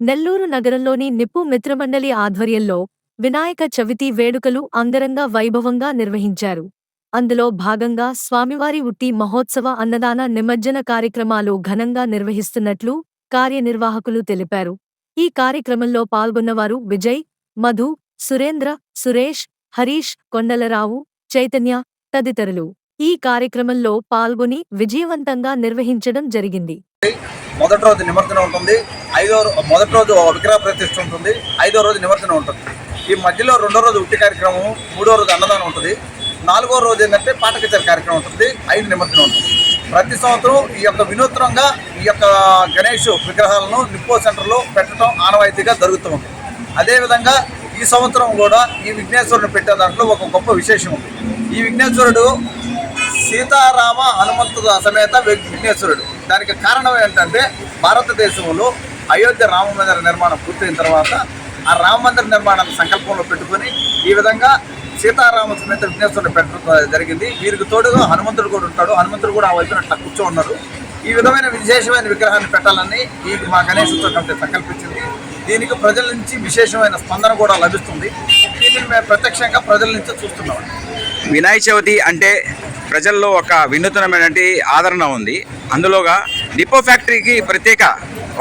నెల్లూరు నగరంలోని నిప్పు మిత్రమండలి ఆధ్వర్యంలో వినాయక చవితి వేడుకలు అంగరంగ వైభవంగా నిర్వహించారు. అందులో భాగంగా స్వామివారి ఉట్టి మహోత్సవ అన్నదాన నిమజ్జన కార్యక్రమాలు ఘనంగా నిర్వహిస్తున్నట్లు కార్యనిర్వాహకులు తెలిపారు. ఈ కార్యక్రమంలో పాల్గొన్నవారు విజయ్ మధు సురేంద్ర సురేష్ హరీష్ కొండలరావు చైతన్య తదితరులు. ఈ కార్యక్రమంలో పాల్గొని విజయవంతంగా నిర్వహించడం జరిగింది. మొదటి రోజు నిమజ్జనం ఉంటుంది. ఐదో మొదటి రోజు విగ్రహ ప్రతిష్ఠ ఉంటుంది. ఐదో రోజు నిమజ్జనం ఉంటుంది. ఈ మధ్యలో రెండో రోజు ఉట్టి కార్యక్రమం మూడో రోజు అన్నదానం ఉంటుంది. నాలుగో రోజు ఏంటంటే పాట కచేరీ కార్యక్రమం ఉంటుంది. ఐదు నిమజ్జనం ఉంటుంది. ప్రతి సంవత్సరం ఈ యొక్క వినూత్నంగా ఈ యొక్క గణేష్ విగ్రహాలను నిప్పో సెంటర్లో పెట్టడం ఆనవాయితీగా జరుగుతూ ఉంది అదేవిధంగా ఈ సంవత్సరం కూడా ఈ విఘ్నేశ్వరుని పెట్టే దాంట్లో ఒక గొప్ప విశేషం ఉంది. ఈ విఘ్నేశ్వరుడు సీతారామ హనుమంతు సమేత విఘ్నేశ్వరుడు. దానికి కారణం ఏంటంటే భారతదేశంలో అయోధ్య రామ మందిర నిర్మాణం పూర్తయిన తర్వాత ఆ రామ మందిర నిర్మాణాన్ని సంకల్పంలో పెట్టుకొని ఈ విధంగా సీతారామ సమేత విఘ్నేశ్వరుడు పెట్టడం జరిగింది. వీరికి తోడుగా హనుమంతుడు కూడా ఉంటాడు. హనుమంతుడు కూడా ఆ వైపున అట్లా కూర్చో ఉన్నారు ఈ విధమైన విశేషమైన విగ్రహాన్ని పెట్టాలని ఈ మా గణేష్ కమిటీ సంకల్పించింది. దీనికి ప్రజల నుంచి విశేషమైన స్పందన కూడా లభిస్తుంది. దీనిని మేము ప్రత్యక్షంగా ప్రజల నుంచి చూస్తున్నాం. వినాయక చవితి అంటే ప్రజల్లో ఒక వినూతనమైనటువంటి ఆదరణ ఉంది. అందులోగా డిపో ఫ్యాక్టరీకి ప్రత్యేక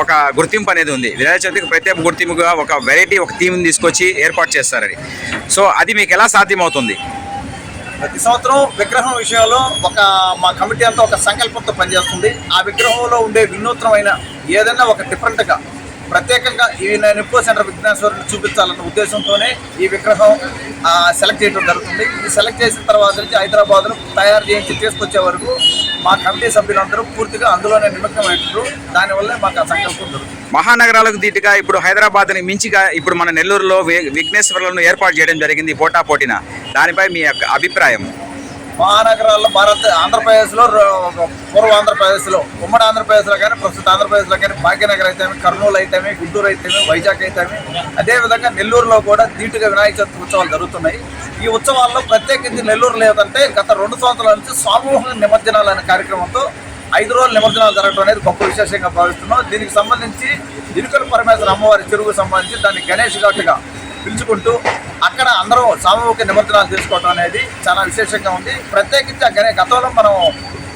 ఒక గుర్తింపు అనేది ఉంది. వినాయక చవితికి ప్రత్యేక గుర్తింపుగా ఒక వెరైటీ ఒక థీమ్ని తీసుకొచ్చి ఏర్పాటు చేస్తారని. సో అది మీకు ఎలా సాధ్యమవుతుంది? ప్రతి సంవత్సరం విగ్రహం విషయంలో ఒక మా కమిటీ అంతా ఒక సంకల్పంతో పనిచేస్తుంది. ఆ విగ్రహంలో ఉండే వినూత్నమైన ఏదైనా ఒక డిఫరెంట్గా ప్రత్యేకంగా ఈ నిప్పో సెంటర్ విఘ్నేశ్వరుని చూపించాలన్న ఉద్దేశంతోనే ఈ విగ్రహం సెలెక్ట్ చేయడం జరుగుతుంది. ఇది సెలెక్ట్ చేసిన తర్వాత నుంచి హైదరాబాద్ను తయారు చేయించి తీసుకొచ్చే వరకు మా కమిటీ సభ్యులందరూ పూర్తిగా అందులోనే నిమగ్నమైనారు దానివల్లే మాకు ఆ సంకల్పం దొరుకుతుంది మహానగరాలకు దీటుగా ఇప్పుడు హైదరాబాద్ని మించిగా ఇప్పుడు మన నెల్లూరులో విఘ్నేశ్వరులను ఏర్పాటు చేయడం జరిగింది పోటా పోటీన దానిపై మీ యొక్క అభిప్రాయం? మహానగరాల్లో భారత్ ఆంధ్రప్రదేశ్లో పూర్వ ఆంధ్రప్రదేశ్లో ఉమ్మడి ఆంధ్రప్రదేశ్లో కానీ ప్రస్తుత ఆంధ్రప్రదేశ్లో కానీ భాగ్యనగర్ అయితేమి కర్నూలు అయితేమి గుంటూరు అయితేమి వైజాగ్ అయితేమి అదేవిధంగా నెల్లూరులో కూడా ధీటుగా వినాయక చవితి ఉత్సవాలు జరుగుతున్నాయి. ఈ ఉత్సవాల్లో ప్రత్యేకించి నెల్లూరు లేదంటే గత రెండు సంవత్సరాల నుంచి సామూహిక నిమజ్జనాలు అనే కార్యక్రమంతో ఐదు రోజులు నిమజ్జనాలు జరగడం అనేది గొప్ప విశేషంగా భావిస్తున్నాం. దీనికి సంబంధించి ఇరుకల పరమేశ్వర అమ్మవారి చెరువుకు సంబంధించి దాన్ని గణేష్ ఘాటుగా పిలుచుకుంటూ అక్కడ అందరం సామూహిక నిమజ్జనాలు చేసుకోవడం అనేది చాలా విశేషంగా ఉంది. ప్రత్యేకించి ఆ గణే గతంలో మనం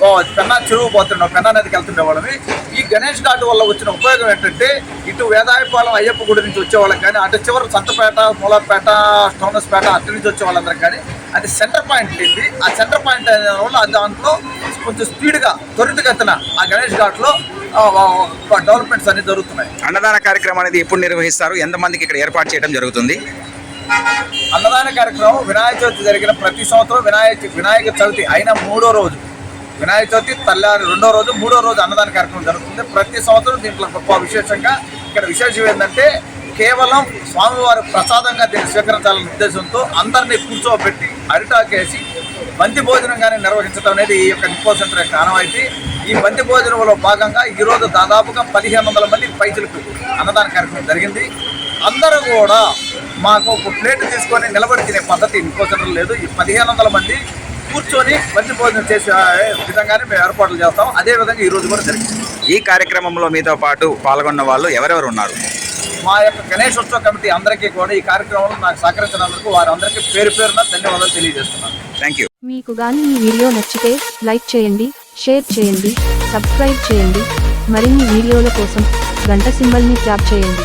ఓ పెన్నా చెరువు పోతున్నాం పెన్నా నదికి వెళ్తుండే వాళ్ళని ఈ గణేష్ ఘాట్ వల్ల వచ్చిన ఉపయోగం ఏంటంటే ఇటు వేదాయపాలెం అయ్యప్ప గుడి నుంచి వచ్చేవాళ్ళకి కానీ అటు చివరి సంతపేట మూలపేట స్టోనస్పేట అటు నుంచి వచ్చే వాళ్ళందరికి కానీ అది సెంటర్ పాయింట్ ఇది ఆ సెంటర్ పాయింట్ అయిన వల్ల దాంట్లో కొంచెం స్పీడ్గా త్వరితగతిన ఆ గణేష్ ఘాట్లో డెవలప్మెంట్స్ అన్ని జరుగుతున్నాయి. అన్నదాన కార్యక్రమం అనేది ఎప్పుడు నిర్వహిస్తారు? ఎంతమందికి ఇక్కడ ఏర్పాటు చేయడం జరుగుతుంది? అన్నదాన కార్యక్రమం వినాయక చవితి జరిగిన ప్రతి సంవత్సరం వినాయక వినాయక చవితి అయిన మూడో రోజు. వినాయక చవితి తెల్లారి రెండో రోజు మూడో రోజు అన్నదాన కార్యక్రమం జరుగుతుంది. ప్రతి సంవత్సరం దీంట్లో గొప్ప విశేషంగా ఇక్కడ విశేషం ఏంటంటే కేవలం స్వామివారి ప్రసాదంగా దీన్ని స్వీకరించాలనే ఉద్దేశంతో అందరినీ కూర్చోబెట్టి అరిటాకేసి బంతి భోజనం కానీ నిర్వహించడం అనేది ఈ యొక్క నిప్పో సెంటర్ యొక్క ఆనవాయితీ. ఈ బంతి భోజనంలో భాగంగా ఈరోజు దాదాపుగా పదిహేను వందల మంది పైసలకు అన్నదాన కార్యక్రమం జరిగింది. అందరూ కూడా మాకు ఒక ప్లేట్ తీసుకొని నిలబడి తినే పద్ధతి ఇంకో సెంటర్ లేదు. ఈ పదిహేను వందల మంది కూర్చొని బంతి భోజనం చేసే విధంగానే మేము ఏర్పాట్లు చేస్తాం. అదే విధంగా ఈ రోజు కూడా జరిగింది. ఈ కార్యక్రమంలో మీతో పాటు పాల్గొన్న వాళ్ళు ఎవరెవరు ఉన్నారు? మా యొక్క గణేష్ ఉత్సవ కమిటీ అందరికీ కూడా ఈ కార్యక్రమంలో నాకు సహకరించినందుకు వారందరికీ పేరు పేరున ధన్యవాదాలు తెలియజేస్తున్నాను. థ్యాంక్ యూ మీకు గాని ఈ వీడియో నచ్చితే లైక్ చేయండి షేర్ చేయండి సబ్స్క్రైబ్ చేయండి. మరిన్ని వీడియోల కోసం గంట సింబల్ని ట్యాప్ చేయండి.